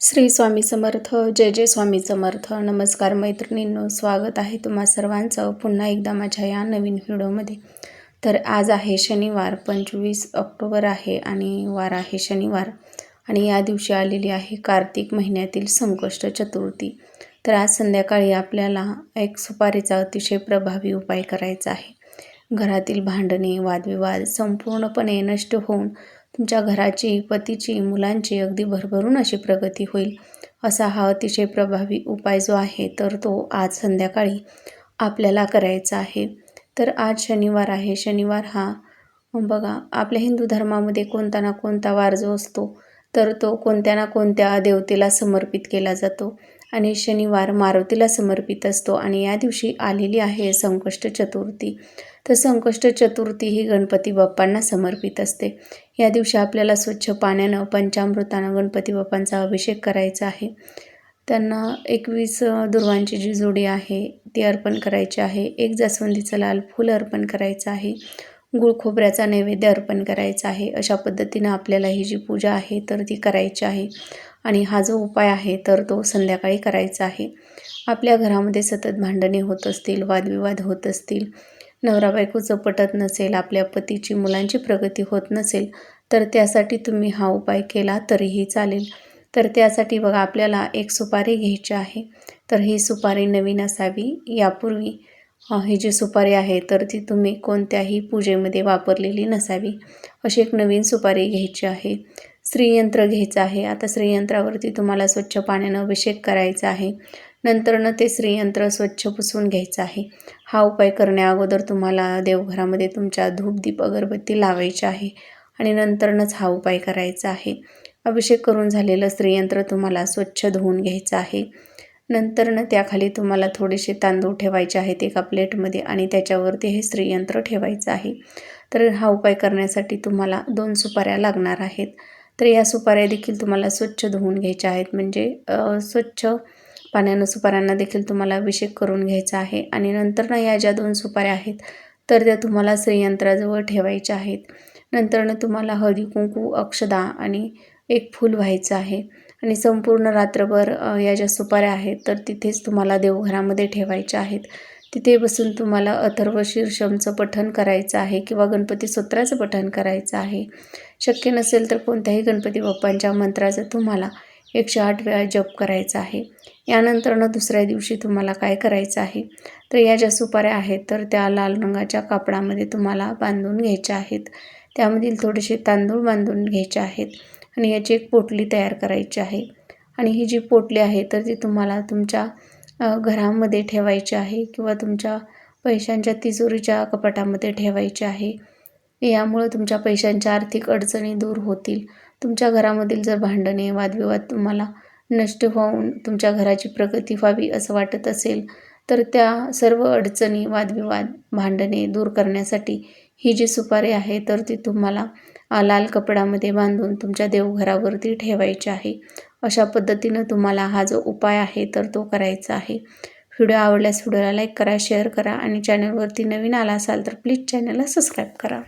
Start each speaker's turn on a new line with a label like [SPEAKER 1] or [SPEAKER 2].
[SPEAKER 1] श्री स्वामी समर्थ जय जय स्वामी समर्थ. नमस्कार मैत्रिणींनो स्वागत आहे तुम्हा सर्वांचं पुन्हा एकदा माझ्या या नवीन व्हिडिओमध्ये. तर आज आहे शनिवार पंचवीस ऑक्टोबर आहे आणि वार आहे शनिवार आणि या दिवशी आलेली आहे कार्तिक महिन्यातील संकष्ट चतुर्थी. तर आज संध्याकाळी आपल्याला एक सुपारीचा अतिशय प्रभावी उपाय करायचा आहे. घरातील भांडणे वादविवाद संपूर्णपणे नष्ट होऊन तुमच्या घराची पतीची मुलांची अगदी भरभरून अशी प्रगती होईल असा हा अतिशय प्रभावी उपाय जो आहे तर तो आज संध्याकाळी आपल्याला करायचा आहे. तर आज शनिवार आहे. शनिवार हा बघा आपल्या हिंदू धर्मामध्ये कोणता ना कोणता वार जो असतो तर तो कोणत्या ना कोणत्या देवतेला समर्पित केला जातो. आणि शनिवार मारुतीला समर्पित असतो आणि या दिवशी आलेली आहे संकष्ट चतुर्थी. तर संकष्ट चतुर्थी ही गणपती बाप्पांना समर्पित असते. या दिवशी आपल्याला स्वच्छ पाण्यानं पंचामृतानं गणपती बाप्पांचा अभिषेक करायचा आहे. त्यांना एकवीस दुर्वांची जी जोडी आहे ती अर्पण करायची आहे. एक जास्वंदीचं लाल फूल अर्पण करायचं आहे. गुळ खोबऱ्याचा नैवेद्य अर्पण करायचा आहे. अशा पद्धतीनं आपल्याला ही जी पूजा आहे तर ती करायची आहे. आणि हा जो उपाय आहे तर तो संध्याकाळी करायचा आहे. आपल्या घरामध्ये सतत भांडणे होत असतील वादविवाद होत असतील नवरा बायकोचं पटत नसेल आपल्या पतीची मुलांची प्रगती होत नसेल तर त्यासाठी तुम्ही हा उपाय केला तरीही चालेल. तर त्यासाठी बघा आपल्याला एक सुपारी घ्यायची आहे. तर ही सुपारी नवीन असावी. यापूर्वी ही जी सुपारी आहे तर ती तुम्ही कोणत्याही पूजेमध्ये वापरलेली नसावी. अशी एक नवीन सुपारी घ्यायची आहे. श्रीयंत्र घ्यायचं आहे. आता स्त्रीयंत्रावरती तुम्हाला स्वच्छ पाण्यानं अभिषेक करायचा आहे. नंतरनं ते स्त्रीयंत्र स्वच्छ पुसून घ्यायचं आहे. हा उपाय करण्या अगोदर तुम्हाला देवघरामध्ये तुमच्या धूपदीप अगरबत्ती लावायची आहे आणि नंतरनंच हा उपाय करायचा आहे. अभिषेक करून झालेलं स्त्रीयंत्र तुम्हाला स्वच्छ धुवून घ्यायचं आहे. नंतरनं त्याखाली तुम्हाला थोडेसे तांदूळ ठेवायचे आहेत एका प्लेटमध्ये आणि त्याच्यावरती हे स्त्रीयंत्र ठेवायचं आहे. तर हा उपाय करण्यासाठी तुम्हाला दोन सुपाऱ्या लागणार आहेत. तर या सुपाऱ्या देखील तुम्हाला स्वच्छ धुवून घ्यायच्या आहेत. म्हणजे स्वच्छ पाण्यानं सुपाऱ्यांना देखील तुम्हाला अभिषेक करून घ्यायचा आहे. आणि नंतरनं या ज्या दोन सुपाऱ्या आहेत तर त्या तुम्हाला श्रीयंत्राजवळ ठेवायच्या आहेत. नंतरनं तुम्हाला हळदी कुंकू अक्षदा आणि एक फूल व्हायचं आहे. आणि संपूर्ण रात्रभर या ज्या सुपाऱ्या आहेत तर तिथेच तुम्हाला देवघरामध्ये ठेवायच्या आहेत. तिथे बसून तुम्हाला अथर्व शीर्षमचं पठण करायचं आहे किंवा गणपती सूत्राचं पठण करायचं आहे. शक्य नसेल तर कोणत्याही गणपती बाप्पांच्या मंत्राचं तुम्हाला एकशे आठ वेळा जप करायचा आहे. यानंतरनं दुसऱ्या दिवशी तुम्हाला काय करायचं आहे? तर या ज्या सुपाऱ्या आहेत तर त्या लाल रंगाच्या कापडामध्ये तुम्हाला बांधून घ्यायच्या आहेत. त्यामधील थोडेसे तांदूळ बांधून घ्यायचे आहेत. आणि याची एक पोटली तयार करायची आहे. आणि ही जी पोटली आहे तर ती तुम्हाला तुमच्या घरामध्ये ठेवायची आहे किंवा तुमच्या पैशांच्या तिजोरीच्या कपाटामध्ये ठेवायची आहे. यामुळं तुमच्या पैशांच्या आर्थिक अडचणी दूर होतील. तुमच्या घरामधील जर भांडणे वादविवाद तुम्हाला नष्ट होऊन तुमच्या घराची प्रगती व्हावी असं वाटत असेल तर त्या सर्व अडचणी वादविवाद भांडणे दूर करण्यासाठी ही जी सुपारी आहे तर ती तुम्हाला लाल कपड्यामध्ये बांधून तुमच्या देवघरावरती ठेवायची आहे. अशा पद्धतीनं तुम्हाला हा जो उपाय आहे तर तो करायचा आहे. व्हिडिओ आवडल्यास व्हिडिओला लाईक करा शेअर करा आणि चॅनलवरती नवीन आला असाल तर प्लीज चॅनलला सबस्क्राईब करा.